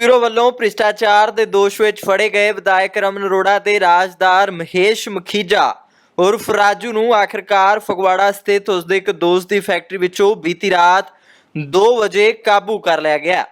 Bureau ਵੱਲੋਂ ਭ੍ਰਿਸ਼ਟਾਚਾਰ ਦੇ ਦੋਸ਼ ਵਿੱਚ ਫੜੇ ਗਏ ਵਿਧਾਇਕ ਰਮਨ ਅਰੋੜਾ ਤੇ ਰਾਜਦਾਰ ਮਹੇਸ਼ ਮਖੀਜਾ। ਉਰਫ ਰਾਜੂ ਨੂੰ ਆਖਿਰਕਾਰ ਫਗਵਾੜਾ ਸਥਿਤ ਉਸਦੇ ਇੱਕ ਦੋਸਤ ਦੀ ਫੈਕਟਰੀ ਵਿੱਚੋਂ ਬੀਤੀ ਰਾਤ 2 ਵਜੇ ਕਾਬੂ ਕਰ ਲਿਆ ਗਿਆ।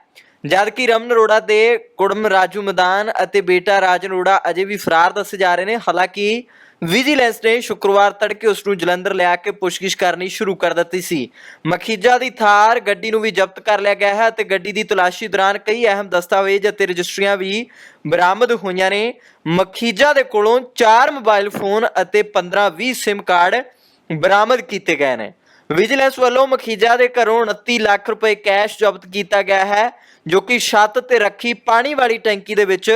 ਜਦਕਿ ਰਮਨ ਅਰੋੜਾ ਦੇ ਕੁੜਮ ਰਾਜੂ ਮੈਦਾਨ ਅਤੇ ਬੇਟਾ ਰਾਜ ਅਰੋੜਾ ਅਜੇ ਵੀ ਫਰਾਰ ਦੱਸੇ ਜਾ ਰਹੇ ਨੇ, ਹਾਲਾਂਕਿ ਵਿਜੀਲੈਂਸ ਨੇ ਸ਼ੁੱਕਰਵਾਰ ਤੜਕੇ ਉਸ ਨੂੰ ਜਲੰਧਰ ਲਿਆ ਕੇ ਪੁੱਛਗਿੱਛ ਕਰਨੀ ਸ਼ੁਰੂ ਕਰ ਦਿੱਤੀ ਸੀ। ਮਖੀਜਾ ਦੀ ਥਾਰ ਗੱਡੀ ਨੂੰ ਵੀ ਜ਼ਬਤ ਕਰ ਲਿਆ ਗਿਆ ਹੈ ਅਤੇ ਗੱਡੀ ਦੀ ਤਲਾਸ਼ੀ ਦੌਰਾਨ ਕਈ ਅਹਿਮ ਦਸਤਾਵੇਜ਼ ਅਤੇ ਰਜਿਸਟਰੀਆਂ ਵੀ ਬਰਾਮਦ ਹੋਈਆਂ ਨੇ। ਮਖੀਜਾ ਦੇ ਕੋਲੋਂ 4 ਮੋਬਾਈਲ ਫੋਨ ਅਤੇ 15-20 SIM ਕਾਰਡ ਬਰਾਮਦ ਕੀਤੇ ਗਏ ਨੇ। ਵਿਜੀਲੈਂਸ ਵੱਲੋਂ ਮਖੀਜਾ ਦੇ ਘਰੋਂ 29 ਲੱਖ ਰੁਪਏ ਕੈਸ਼ ਜ਼ਬਤ ਕੀਤਾ ਗਿਆ ਹੈ ਜੋ ਕਿ ਛੱਤ ਤੇ ਰੱਖੀ ਪਾਣੀ ਵਾਲੀ ਟੈਂਕੀ ਦੇ ਵਿੱਚ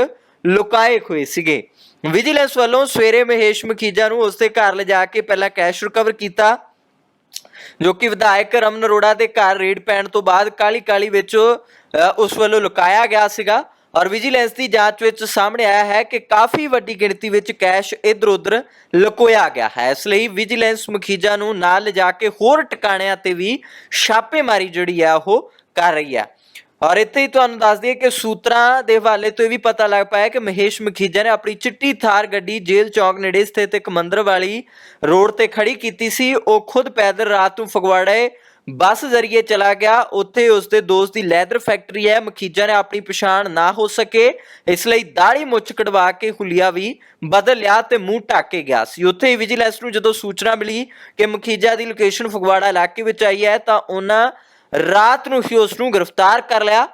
ਲੁਕਾਏ ਹੋਏ ਸੀਗੇ। ਵਿਜੀਲੈਂਸ ਵੱਲੋਂ ਸਵੇਰੇ ਮਹੇਸ਼ ਮਖੀਜਾ ਨੂੰ ਉਸਦੇ ਘਰ ਲਿਜਾ ਕੇ ਪਹਿਲਾਂ ਕੈਸ਼ ਰਿਕਵਰ ਕੀਤਾ ਜੋ ਕਿ ਵਿਧਾਇਕ ਰਮਨ ਅਰੋੜਾ ਦੇ ਘਰ ਰੇਡ ਪੈਣ ਤੋਂ ਬਾਅਦ ਕਾਲੀ ਕਾਲੀ ਵਿੱਚ ਅ, ਉਸ ਵੱਲੋਂ ਲੁਕਾਇਆ ਗਿਆ ਸੀਗਾ। ਔਰ ਵਿਜੀਲੈਂਸ ਦੀ ਜਾਂਚ ਵਿੱਚ ਸਾਹਮਣੇ ਆਇਆ ਹੈ ਕਿ ਕਾਫੀ ਵੱਡੀ ਗਿਣਤੀ ਵਿੱਚ ਕੈਸ਼ ਇਧਰ ਉਧਰ ਲੁਕੋਇਆ ਗਿਆ ਹੈ। ਇਸ ਲਈ ਵਿਜੀਲੈਂਸ ਮਖੀਜਾ ਨੂੰ ਨਾਲ ਲਿਜਾ ਕੇ ਹੋਰ ਟਿਕਾਣਿਆਂ ਤੇ ਵੀ ਛਾਪੇਮਾਰੀ ਜਿਹੜੀ ਆ ਉਹ ਕਰ ਰਹੀ ਹੈ ਔਰ ਇੱਥੇ ਹੀ ਤੁਹਾਨੂੰ ਦੱਸ ਦਈਏ ਕਿ ਸੂਤਰਾਂ ਦੇ ਹਵਾਲੇ ਤੋਂ ਇਹ ਵੀ ਪਤਾ ਲੱਗ ਪਾਇਆ ਕਿ ਮਹੇਸ਼ ਮਖੀਜਾ ਨੇ ਆਪਣੀ ਚਿੱਟੀ ਥਾਰ ਗੱਡੀ ਜੇਲ੍ਹ ਚੌਕ ਨੇੜੇ ਸਥਿਤ ਇੱਕ ਮੰਦਰ ਵਾਲੀ ਰੋਡ ਤੇ ਖੜੀ ਕੀਤੀ ਸੀ। ਉਹ ਖੁਦ ਪੈਦਲ ਰਾਤ ਨੂੰ ਫਗਵਾੜੇ ਬੱਸ ਜ਼ਰੀਏ ਚਲਾ ਗਿਆ। ਉੱਥੇ ਉਸਦੇ ਦੋਸਤ ਦੀ ਲੈਦਰ ਫੈਕਟਰੀ ਹੈ। ਮਖੀਜਾ ਨੇ ਆਪਣੀ ਪਛਾਣ ਨਾ ਹੋ ਸਕੇ। ਇਸ ਲਈ ਦਾੜੀ ਮੁੱਛ ਕਢਵਾ ਕੇ ਹੁਲੀਆ ਵੀ ਬਦਲ ਲਿਆ ਤੇ ਮੂੰਹ ਢੱਕ ਕੇ ਗਿਆ ਸੀ। ਉੱਥੇ ਵਿਜੀਲੈਂਸ ਨੂੰ ਜਦੋਂ ਸੂਚਨਾ ਮਿਲੀ ਕਿ ਮਖੀਜਾ ਦੀ ਲੋਕੇਸ਼ਨ ਫਗਵਾੜਾ ਇਲਾਕੇ ਵਿੱਚ ਆਈ ਹੈ, ਤਾਂ ਉਹਨਾਂ ਰਾਤ ਨੂੰ ਹੀ ਉਸ ਨੂੰ ਗ੍ਰਿਫਤਾਰ ਕਰ ਲਿਆ।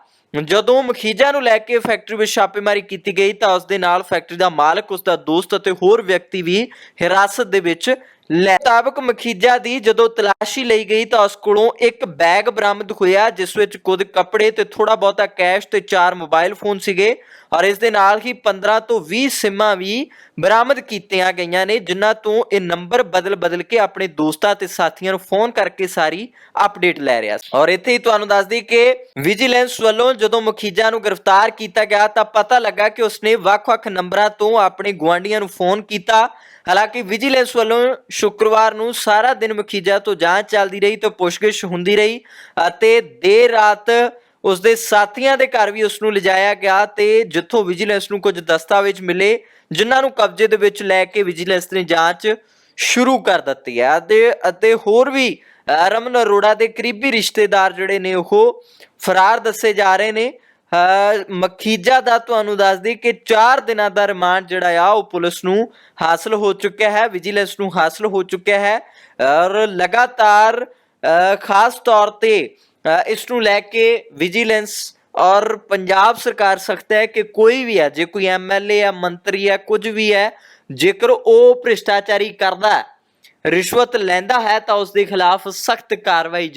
ਜਦੋਂ ਮਖੀਜਾ ਨੂੰ ਲੈ ਕੇ ਫੈਕਟਰੀ ਵਿੱਚ ਛਾਪੇਮਾਰੀ ਕੀਤੀ ਗਈ, ਤਾਂ ਉਸ ਦੇ ਨਾਲ ਫੈਕਟਰੀ ਦਾ ਮਾਲਕ ਉਸ ਦਾ ਦੋਸਤ ਅਤੇ ਹੋਰ ਵਿਅਕਤੀ ਵੀ ਹਿਰਾਸਤ ਦੇ ਵਿੱਚ ਮੁਤਾਬਕ ਮਖੀਜਾ ਦੀ ਜਦੋਂ ਤਲਾਸ਼ੀ ਲਈ ਗਈ ਤਾਂ ਉਸ ਕੋਲੋਂ ਇੱਕ ਬੈਗ ਬਰਾਮਦ ਹੋਇਆ, ਜਿਸ ਵਿੱਚ ਕੁਝ ਕੱਪੜੇ ਤੇ ਥੋੜਾ ਬਹੁਤਾ ਕੈਸ਼ ਤੇ ਚਾਰ ਮੋਬਾਈਲ ਫੋਨ ਸੀਗੇ ਔਰ ਇਸ ਦੇ ਨਾਲ ਹੀ 15 ਤੋਂ 20 ਸਿਮਾਂ ਵੀ ਬਰਾਮਦ ਕੀਤੀਆਂ ਗਈਆਂ ਨੇ, ਜਿਨ੍ਹਾਂ ਤੋਂ ਇਹ ਨੰਬਰ ਬਦਲ-ਬਦਲ ਕੇ ਆਪਣੇ ਦੋਸਤਾਂ ਤੇ ਸਾਥੀਆਂ ਨੂੰ ਫੋਨ ਕਰਕੇ ਸਾਰੀ ਅਪਡੇਟ ਲੈ ਰਿਹਾ ਸੀ। ਔਰ ਇੱਥੇ ਹੀ ਤੁਹਾਨੂੰ ਦੱਸ ਦਈ ਕਿ ਵਿਜੀਲੈਂਸ ਵੱਲੋਂ ਜਦੋਂ ਮਖੀਜਾ ਨੂੰ ਗ੍ਰਿਫਤਾਰ ਕੀਤਾ ਗਿਆ ਤਾਂ ਪਤਾ ਲੱਗਾ ਕਿ ਉਸਨੇ ਵੱਖ-ਵੱਖ ਨੰਬਰਾਂ ਤੋਂ ਆਪਣੇ ਗੁਆਂਢੀਆਂ ਨੂੰ ਫੋਨ ਕੀਤਾ ਹਾਲਾਂਕਿ ਵਿਜੀਲੈਂਸ ਵੱਲੋਂ ਸ਼ੁੱਕਰਵਾਰ ਨੂੰ ਸਾਰਾ ਦਿਨ ਮਖੀਜਾ ਤੋਂ ਜਾਂਚ ਚੱਲਦੀ ਰਹੀ ਤੇ ਪੁੱਛਗਿੱਛ ਹੁੰਦੀ ਰਹੀ ਅਤੇ ਦੇਰ ਰਾਤ ਉਸ ਦੇ ਸਾਥੀਆਂ ਦੇ ਘਰ ਵੀ ਉਸ ਨੂੰ ਲਿਜਾਇਆ ਗਿਆ ਤੇ ਜਿੱਥੋਂ ਵਿਜੀਲੈਂਸ ਨੂੰ ਕੁਝ ਦਸਤਾਵੇਜ਼ ਮਿਲੇ ਜਿਨ੍ਹਾਂ ਨੂੰ ਕਬਜ਼ੇ ਦੇ ਵਿੱਚ ਲੈ ਕੇ ਵਿਜੀਲੈਂਸ ਨੇ ਜਾਂਚ ਸ਼ੁਰੂ ਕਰ ਦਿੱਤੀ ਹੈ ਅਤੇ ਅਤੇ ਹੋਰ ਵੀ ਅ, ਰਮਨ ਅਰੋੜਾ ਦੇ ਕਰੀਬੀ ਰਿਸ਼ਤੇਦਾਰ ਜਿਹੜੇ ਨੇ ਉਹ ਫਰਾਰ ਦੱਸੇ ਜਾ ਰਹੇ ਨੇ। ਮਖੀਜਾ ਦਾ ਤੁਹਾਨੂੰ ਦੱਸਦੀ ਕਿ 4 ਦਿਨਾਂ ਦਾ ਰਿਮਾਂਡ ਜਿਹੜਾ ਆ ਉਹ ਪੁਲਿਸ ਨੂੰ ਹਾਸਲ ਹੋ ਚੁੱਕਿਆ ਹੈ ਵਿਜੀਲੈਂਸ ਨੂੰ ਹਾਸਲ ਹੋ ਚੁੱਕਿਆ ਹੈ ਔਰ ਲਗਾਤਾਰ ਖਾਸ ਤੌਰ ਤੇ ਅ, ਇਸ ਨੂੰ ਲੈ ਕੇ ਵਿਜੀਲੈਂਸ ਔਰ ਪੰਜਾਬ ਸਰਕਾਰ ਸਖਤ ਹੈ ਕਿ ਕੋਈ ਵੀ ਹੈ ਜੇ ਕੋਈ ਐਮਐਲਏ ਆ ਮੰਤਰੀ ਹੈ ਕੁਝ ਵੀ ਹੈ ਜੇਕਰ ਉਹ ਭ੍ਰਿਸ਼ਟਾਚਾਰੀ ਕਰਦਾ ਰਿਸ਼ਵਤ ਲੈਂਦਾ ਹੈ ਤਾਂ ਉਸ ਦੇ ਖਿਲਾਫ ਸਖਤ ਕਾਰਵਾਈ